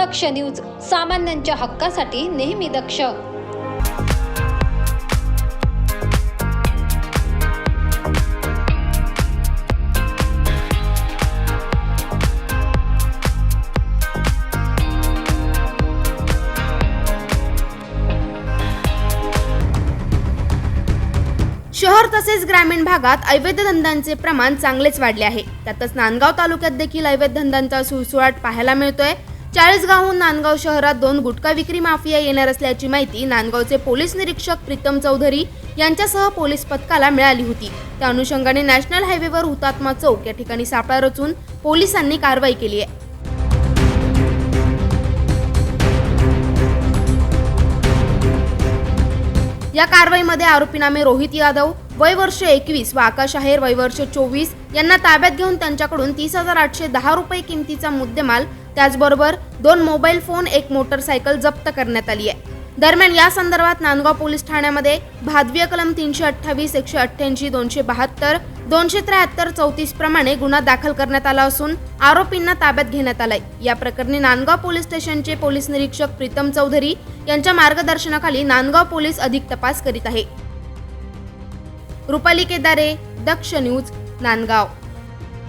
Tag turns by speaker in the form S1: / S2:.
S1: दक्ष news सामान्यांच्या हक्कासाठी नेहमी दक्ष.
S2: शहर तसेच ग्रामीण भागात अवैध धंद्यांचे प्रमाण चांगलेच वाढले आहे. त्यातच नांदगाव तालुक्यात देखील अवैध धंद्यांचा सुळसुळाट पाहायला मिळतोय. चाळीसगावहून नांदगाव शहरात दोन गुटखा विक्री माफिया येणार असल्याची माहिती नांदगावचे पोलीस निरीक्षक प्रीतम चौधरी यांच्यासह पोलीस पथकाला मिळाली होती. त्या अनुषंगाने नॅशनल हायवेवर हुतात्मा चौक या ठिकाणी सापळा रचून पोलिसांनी कारवाई केली आहे. या कारवाईमध्ये आरोपी नामे रोहित यादव वय वर्ष एकवीस व आकाश आहेर वय वर्ष चोवीस यांना ताब्यात घेऊन त्यांच्याकडून तीस हजार आठशे दहा रुपये किमतीचा मुद्देमाल त्याचबरोबर दोन मोबाईल फोन एक मोटरसायकल जप्त करण्यात आली आहे. दरम्यान या संदर्भात नांदगाव पोलीस ठाण्यामध्ये भादवीय कलम तीनशे अठ्ठावीस एकशे अठ्ठ्याऐंशी दोनशे बहात्तर दोनशे त्र्याहत्तर चौतीस प्रमाणे गुन्हा दाखल करण्यात आला असून आरोपींना ताब्यात घेण्यात आलाय. या प्रकरणी नांदगाव पोलीस स्टेशनचे पोलीस निरीक्षक प्रीतम चौधरी यांच्या मार्गदर्शनाखाली नांदगाव पोलीस अधिक तपास करीत आहे. रुपाली केदारे दक्ष न्यूज नांदगाव.